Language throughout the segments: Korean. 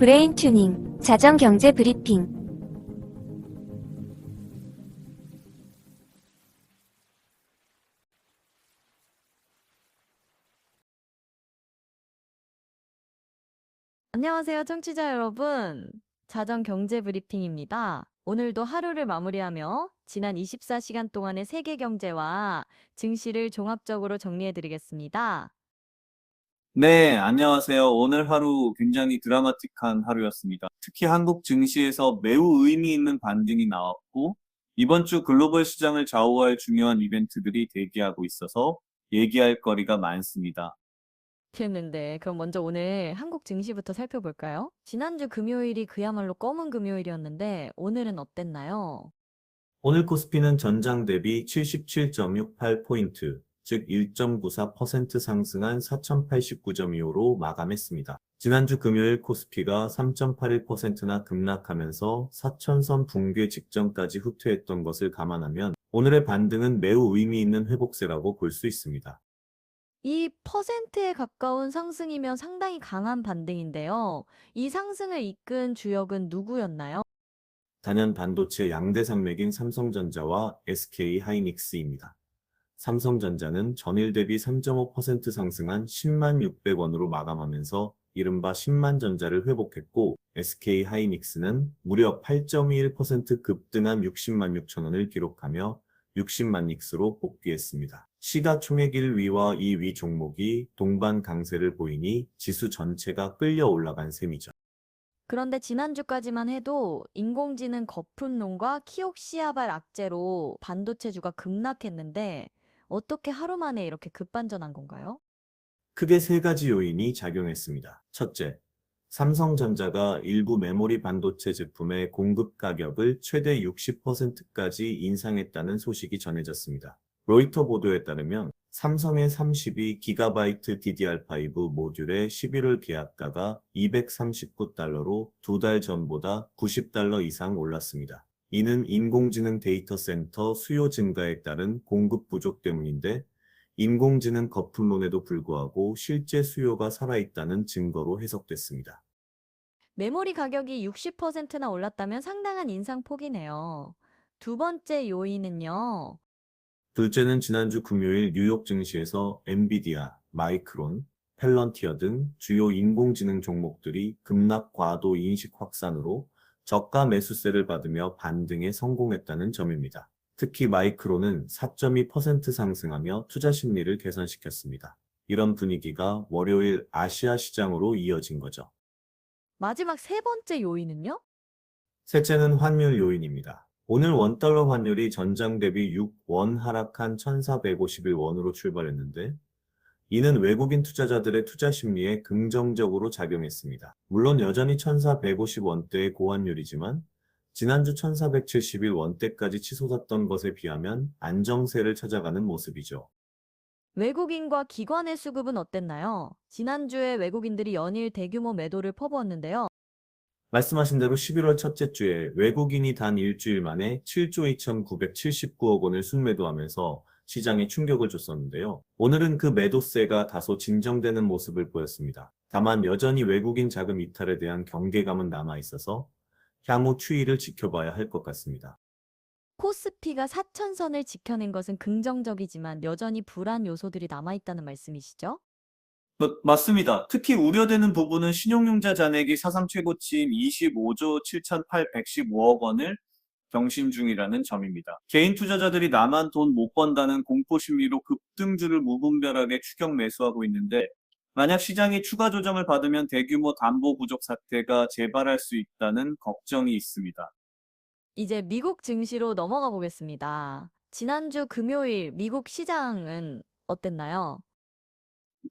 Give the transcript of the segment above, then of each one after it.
브레인 튜닝, 자정 경제 브리핑. 안녕하세요, 청취자 여러분. 자정 경제 브리핑입니다. 오늘도 하루를 마무리하며 지난 24시간 동안의 세계 경제와 증시를 종합적으로 정리해 드리겠습니다. 네, 안녕하세요. 오늘 하루 굉장히 드라마틱한 하루였습니다. 특히 한국 증시에서 매우 의미 있는 반등이 나왔고, 이번 주 글로벌 시장을 좌우할 중요한 이벤트들이 대기하고 있어서 얘기할 거리가 많습니다. 했는데 그럼 먼저 오늘 한국 증시부터 살펴볼까요? 지난주 금요일이 그야말로 검은 금요일이었는데 오늘은 어땠나요? 오늘 코스피는 전장 대비 77.68포인트, 즉 1.94% 상승한 4089.25로 마감했습니다. 지난주 금요일 코스피가 3.81%나 급락하면서 4천선 붕괴 직전까지 후퇴했던 것을 감안하면 오늘의 반등은 매우 의미 있는 회복세라고 볼 수 있습니다. 이 퍼센트에 가까운 상승이면 상당히 강한 반등인데요. 이 상승을 이끈 주역은 누구였나요? 단연 반도체 양대 산맥인 삼성전자와 SK 하이닉스입니다. 삼성전자는 전일 대비 3.5% 상승한 10만 600원으로 마감하면서 이른바 10만 전자를 회복했고 SK 하이닉스는 무려 8.21% 급등한 60만 6천 원을 기록하며 60만 닉스로 복귀했습니다. 시가총액 1위와 2위 종목이 동반 강세를 보이니 지수 전체가 끌려 올라간 셈이죠. 그런데 지난주까지만 해도 인공지능 거품론과 키옥시아발 악재로 반도체주가 급락했는데 어떻게 하루 만에 이렇게 급반전한 건가요? 크게 세 가지 요인이 작용했습니다. 첫째, 삼성전자가 일부 메모리 반도체 제품의 공급 가격을 최대 60%까지 인상했다는 소식이 전해졌습니다. 로이터 보도에 따르면 삼성의 32GB DDR5 모듈의 11월 계약가가 239달러로 두 달 전보다 90달러 이상 올랐습니다. 이는 인공지능 데이터 센터 수요 증가에 따른 공급 부족 때문인데 인공지능 거품론에도 불구하고 실제 수요가 살아있다는 증거로 해석됐습니다. 메모리 가격이 60%나 올랐다면 상당한 인상폭이네요. 두 번째 요인은요. 둘째는 지난주 금요일 뉴욕 증시에서 엔비디아, 마이크론, 펠런티어 등 주요 인공지능 종목들이 급락 과도 인식 확산으로 저가 매수세를 받으며 반등에 성공했다는 점입니다. 특히 마이크론은 4.2% 상승하며 투자 심리를 개선시켰습니다. 이런 분위기가 월요일 아시아 시장으로 이어진 거죠. 마지막 세 번째 요인은요? 셋째는 환율 요인입니다. 오늘 원달러 환율이 전장 대비 6원 하락한 1451원으로 출발했는데 이는 외국인 투자자들의 투자 심리에 긍정적으로 작용했습니다. 물론 여전히 1450원대의 고환율이지만 지난주 1471 원대까지 치솟았던 것에 비하면 안정세를 찾아가는 모습이죠. 외국인과 기관의 수급은 어땠나요? 지난주에 외국인들이 연일 대규모 매도를 퍼부었는데요. 말씀하신 대로 11월 첫째 주에 외국인이 단 일주일 만에 7조 2,979억 원을 순매도하면서 시장에 충격을 줬었는데요. 오늘은 그 매도세가 다소 진정되는 모습을 보였습니다. 다만 여전히 외국인 자금 이탈에 대한 경계감은 남아 있어서 향후 추이를 지켜봐야 할 것 같습니다. 코스피가 4천선을 지켜낸 것은 긍정적이지만 여전히 불안 요소들이 남아있다는 말씀이시죠? 뭐, 맞습니다. 특히 우려되는 부분은 신용융자 잔액이 사상 최고치인 25조 7,815억 원을 경신 중이라는 점입니다. 개인 투자자들이 나만 돈 못 번다는 공포 심리로 급등주를 무분별하게 추격 매수하고 있는데 만약 시장이 추가 조정을 받으면 대규모 담보 부족 사태가 재발할 수 있다는 걱정이 있습니다. 이제 미국 증시로 넘어가 보겠습니다. 지난주 금요일 미국 시장은 어땠나요?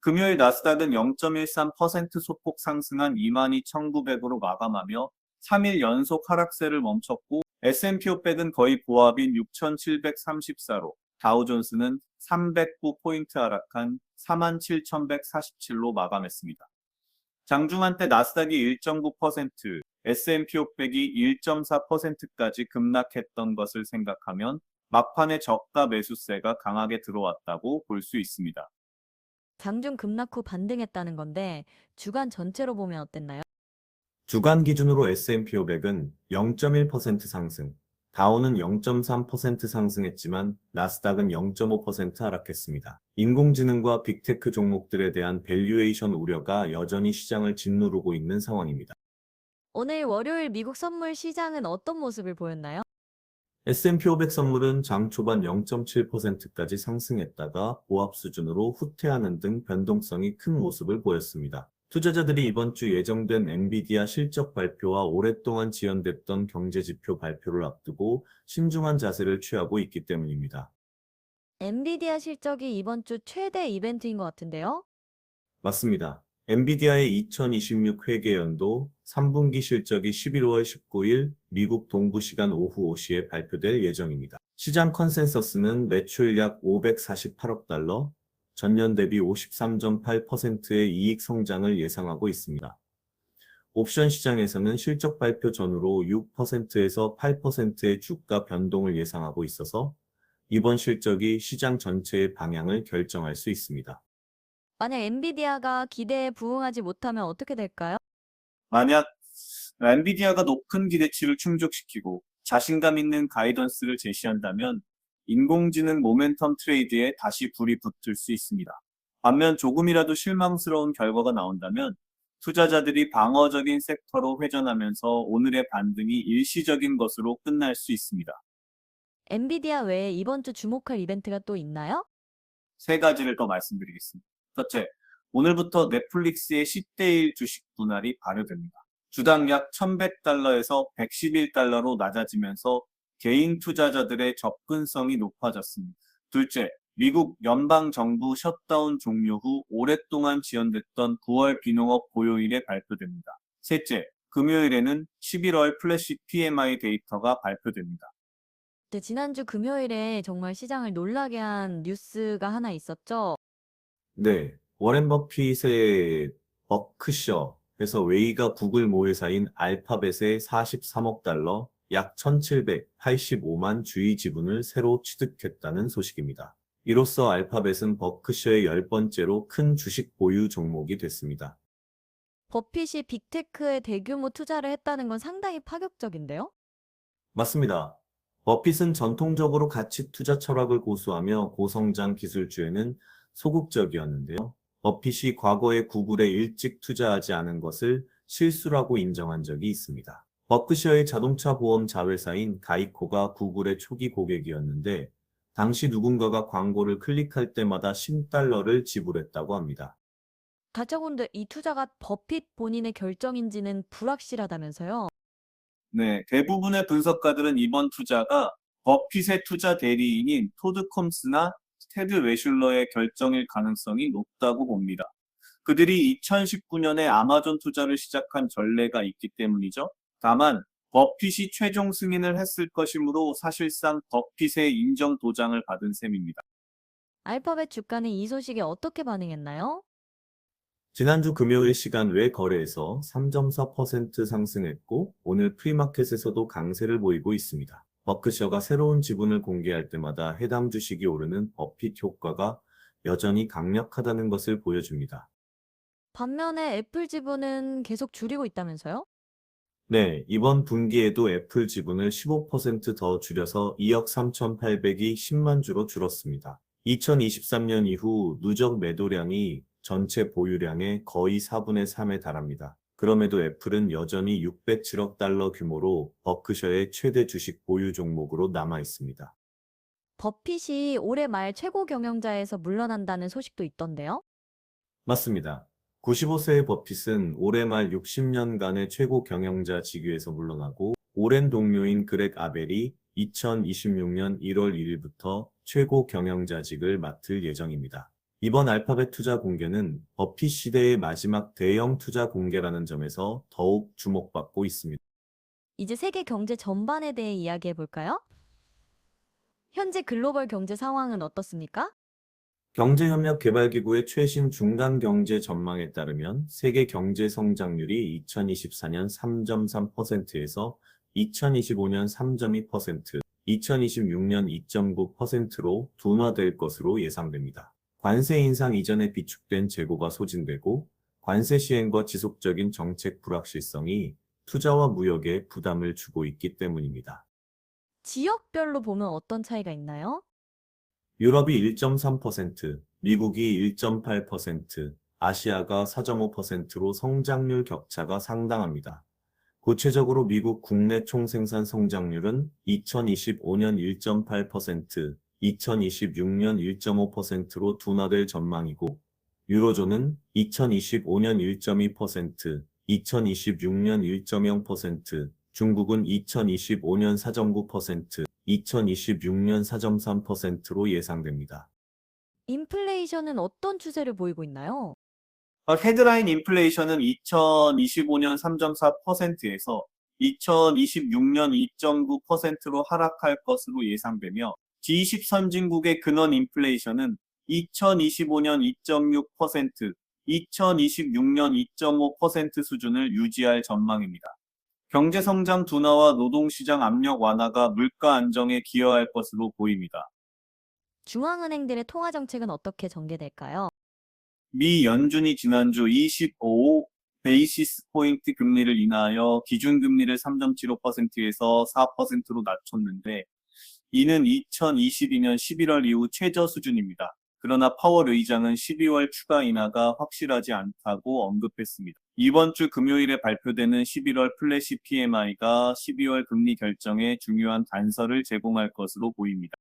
금요일 나스닥은 0.13% 소폭 상승한 22,900으로 마감하며 3일 연속 하락세를 멈췄고 S&P 500은 거의 보합인 6,734로 다우존스는 309 포인트 하락한 47,147로 마감했습니다. 장중한 때 나스닥이 1.9%, S&P 500이 1.4%까지 급락했던 것을 생각하면 막판에 저가 매수세가 강하게 들어왔다고 볼 수 있습니다. 장중 급락 후 반등했다는 건데 주간 전체로 보면 어땠나요? 주간 기준으로 S&P 500은 0.1% 상승, 다우는 0.3% 상승했지만 나스닥은 0.5% 하락했습니다. 인공지능과 빅테크 종목들에 대한 밸류에이션 우려가 여전히 시장을 짓누르고 있는 상황입니다. 오늘 월요일 미국 선물 시장은 어떤 모습을 보였나요? S&P 500 선물은 장 초반 0.7%까지 상승했다가 보합 수준으로 후퇴하는 등 변동성이 큰 모습을 보였습니다. 투자자들이 이번 주 예정된 엔비디아 실적 발표와 오랫동안 지연됐던 경제 지표 발표를 앞두고 신중한 자세를 취하고 있기 때문입니다. 엔비디아 실적이 이번 주 최대 이벤트인 것 같은데요? 맞습니다. 엔비디아의 2026 회계연도 3분기 실적이 11월 19일 미국 동부 시간 오후 5시에 발표될 예정입니다. 시장 컨센서스는 매출 약 548억 달러, 전년 대비 53.8%의 이익 성장을 예상하고 있습니다. 옵션 시장에서는 실적 발표 전후로 6%에서 8%의 주가 변동을 예상하고 있어서 이번 실적이 시장 전체의 방향을 결정할 수 있습니다. 만약 엔비디아가 기대에 부응하지 못하면 어떻게 될까요? 만약 엔비디아가 높은 기대치를 충족시키고 자신감 있는 가이던스를 제시한다면 인공지능 모멘텀 트레이드에 다시 불이 붙을 수 있습니다. 반면 조금이라도 실망스러운 결과가 나온다면 투자자들이 방어적인 섹터로 회전하면서 오늘의 반등이 일시적인 것으로 끝날 수 있습니다. 엔비디아 외에 이번 주 주목할 이벤트가 또 있나요? 세 가지를 더 말씀드리겠습니다. 첫째, 오늘부터 넷플릭스의 10대1 주식 분할이 발효됩니다. 주당 약 1100달러에서 111달러로 낮아지면서 개인 투자자들의 접근성이 높아졌습니다. 둘째, 미국 연방 정부 셧다운 종료 후 오랫동안 지연됐던 9월 비농업 고요일에 발표됩니다. 셋째, 금요일에는 11월 플래시 PMI 데이터가 발표됩니다. 네, 지난주 금요일에 정말 시장을 놀라게 한 뉴스가 하나 있었죠. 네, 워렌 버핏의 버크셔에서 웨이가 구글 모회사인 알파벳의 43억 달러, 약 1785만 주의 지분을 새로 취득했다는 소식입니다. 이로써 알파벳은 버크셔의 열 번째로 큰 주식 보유 종목이 됐습니다. 버핏이 빅테크에 대규모 투자를 했다는 건 상당히 파격적인데요? 맞습니다. 버핏은 전통적으로 가치 투자 철학을 고수하며 고성장 기술주에는 소극적이었는데요. 버핏이 과거에 구글에 일찍 투자하지 않은 것을 실수라고 인정한 적이 있습니다. 버크셔의 자동차 보험 자회사인 가이코가 구글의 초기 고객이었는데 당시 누군가가 광고를 클릭할 때마다 10달러를 지불했다고 합니다. 가짜건데 이 투자가 버핏 본인의 결정인지는 불확실하다면서요? 네, 대부분의 분석가들은 이번 투자가 버핏의 투자 대리인인 토드 컴스나 테드 웨슐러의 결정일 가능성이 높다고 봅니다. 그들이 2019년에 아마존 투자를 시작한 전례가 있기 때문이죠. 다만 버핏이 최종 승인을 했을 것이므로 사실상 버핏의 인정 도장을 받은 셈입니다. 알파벳 주가는 이 소식에 어떻게 반응했나요? 지난주 금요일 시간 외 거래에서 3.4% 상승했고 오늘 프리마켓에서도 강세를 보이고 있습니다. 버크셔가 새로운 지분을 공개할 때마다 해당 주식이 오르는 버핏 효과가 여전히 강력하다는 것을 보여줍니다. 반면에 애플 지분은 계속 줄이고 있다면서요? 네, 이번 분기에도 애플 지분을 15%더 줄여서 2억 3,800이 10만 주로 줄었습니다. 2023년 이후 누적 매도량이 전체 보유량의 거의 4분의 3에 달합니다. 그럼에도 애플은 여전히 607억 달러 규모로 버크셔의 최대 주식 보유 종목으로 남아 있습니다. 버핏이 올해 말 최고 경영자에서 물러난다는 소식도 있던데요? 맞습니다. 95세의 버핏은 올해 말 60년간의 최고 경영자 직위에서 물러나고 오랜 동료인 그렉 아벨이 2026년 1월 1일부터 최고 경영자직을 맡을 예정입니다. 이번 알파벳 투자 공개는 버핏 시대의 마지막 대형 투자 공개라는 점에서 더욱 주목받고 있습니다. 이제 세계 경제 전반에 대해 이야기해 볼까요? 현재 글로벌 경제 상황은 어떻습니까? 경제협력개발기구의 최신 중간 경제 전망에 따르면 세계 경제 성장률이 2024년 3.3%에서 2025년 3.2%, 2026년 2.9%로 둔화될 것으로 예상됩니다. 관세 인상 이전에 비축된 재고가 소진되고 관세 시행과 지속적인 정책 불확실성이 투자와 무역에 부담을 주고 있기 때문입니다. 지역별로 보면 어떤 차이가 있나요? 유럽이 1.3%, 미국이 1.8%, 아시아가 4.5%로 성장률 격차가 상당합니다. 구체적으로 미국 국내 총생산 성장률은 2025년 1.8%, 2026년 1.5%로 둔화될 전망이고, 유로존은 2025년 1.2%, 2026년 1.0%, 중국은 2025년 4.9%, 2026년 4.3%로 예상됩니다. 인플레이션은 어떤 추세를 보이고 있나요? 어, 헤드라인 인플레이션은 2025년 3.4%에서 2026년 2.9%로 하락할 것으로 예상되며 G20 선진국의 근원 인플레이션은 2025년 2.6%, 2026년 2.5% 수준을 유지할 전망입니다. 경제 성장 둔화와 노동시장 압력 완화가 물가 안정에 기여할 것으로 보입니다. 중앙은행들의 통화 정책은 어떻게 전개될까요? 미 연준이 지난주 25 베이시스 포인트 금리를 인하여 기준금리를 3.75%에서 4%로 낮췄는데 이는 2022년 11월 이후 최저 수준입니다. 그러나 파월 의장은 12월 추가 인하가 확실하지 않다고 언급했습니다. 이번 주 금요일에 발표되는 11월 플래시 PMI가 12월 금리 결정에 중요한 단서를 제공할 것으로 보입니다.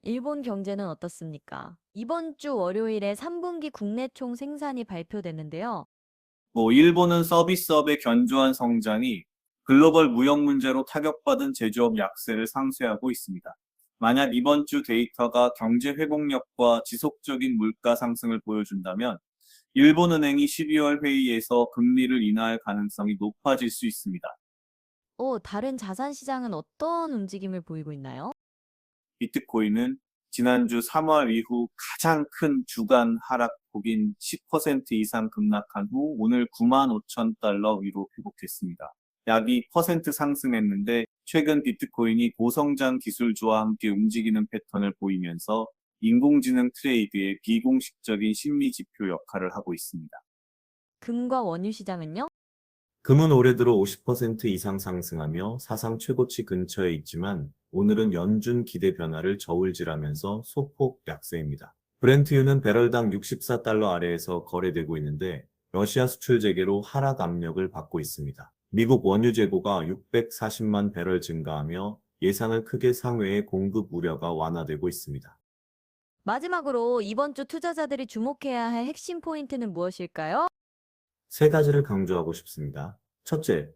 일본 경제는 어떻습니까? 이번 주 월요일에 3분기 국내 총 생산이 발표됐는데요. 뭐 일본은 서비스업의 견조한 성장이 글로벌 무역 문제로 타격받은 제조업 약세를 상쇄하고 있습니다. 만약 이번 주 데이터가 경제 회복력과 지속적인 물가 상승을 보여준다면 일본은행이 12월 회의에서 금리를 인하할 가능성이 높아질 수 있습니다. 어, 다른 자산 시장은 어떤 움직임을 보이고 있나요? 비트코인은 지난주 3월 이후 가장 큰 주간 하락폭인 10% 이상 급락한 후 오늘 9만 5천 달러 위로 회복했습니다. 약 2% 상승했는데 최근 비트코인이 고성장 기술주와 함께 움직이는 패턴을 보이면서 인공지능 트레이드의 비공식적인 심리 지표 역할을 하고 있습니다. 금과 원유 시장은요? 금은 올해 들어 50% 이상 상승하며 사상 최고치 근처에 있지만 오늘은 연준 기대 변화를 저울질하면서 소폭 약세입니다. 브렌트유는 배럴당 64달러 아래에서 거래되고 있는데 러시아 수출 재개로 하락 압력을 받고 있습니다. 미국 원유 재고가 640만 배럴 증가하며 예상을 크게 상회해 공급 우려가 완화되고 있습니다. 마지막으로 이번 주 투자자들이 주목해야 할 핵심 포인트는 무엇일까요? 세 가지를 강조하고 싶습니다. 첫째,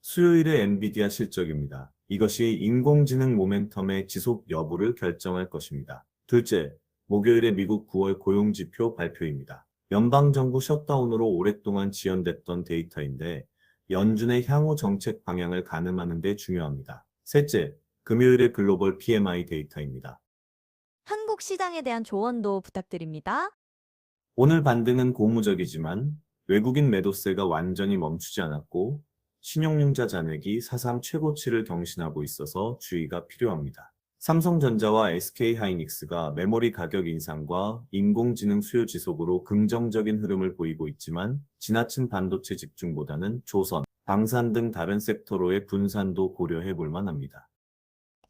수요일의 엔비디아 실적입니다. 이것이 인공지능 모멘텀의 지속 여부를 결정할 것입니다. 둘째, 목요일의 미국 9월 고용지표 발표입니다. 연방정부 셧다운으로 오랫동안 지연됐던 데이터인데 연준의 향후 정책 방향을 가늠하는 데 중요합니다. 셋째, 금요일의 글로벌 PMI 데이터입니다. 한국 시장에 대한 조언도 부탁드립니다. 오늘 반등은 고무적이지만 외국인 매도세가 완전히 멈추지 않았고 신용융자 잔액이 사상 최고치를 경신하고 있어서 주의가 필요합니다. 삼성전자와 SK하이닉스가 메모리 가격 인상과 인공지능 수요 지속으로 긍정적인 흐름을 보이고 있지만 지나친 반도체 집중보다는 조선, 방산 등 다른 섹터로의 분산도 고려해 볼 만합니다.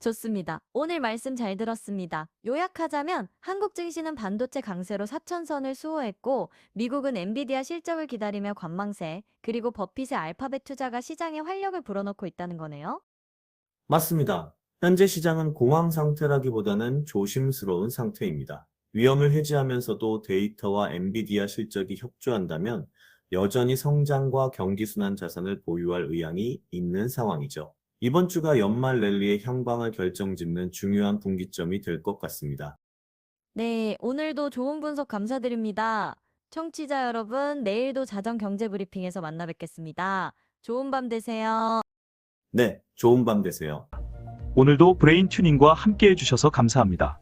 좋습니다. 오늘 말씀 잘 들었습니다. 요약하자면 한국 증시는 반도체 강세로 4천선을 수호했고 미국은 엔비디아 실적을 기다리며 관망세 그리고 버핏의 알파벳 투자가 시장에 활력을 불어넣고 있다는 거네요. 맞습니다. 현재 시장은 공황 상태라기보다는 조심스러운 상태입니다. 위험을 해지하면서도 데이터와 엔비디아 실적이 협조한다면 여전히 성장과 경기순환 자산을 보유할 의향이 있는 상황이죠. 이번 주가 연말 랠리의 향방을 결정짓는 중요한 분기점이 될 것 같습니다. 네, 오늘도 좋은 분석 감사드립니다. 청취자 여러분, 내일도 자정 경제 브리핑에서 만나 뵙겠습니다. 좋은 밤 되세요. 네, 좋은 밤 되세요. 오늘도 브레인 튜닝과 함께 해주셔서 감사합니다.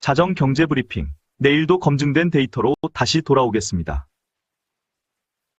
자정 경제 브리핑. 내일도 검증된 데이터로 다시 돌아오겠습니다.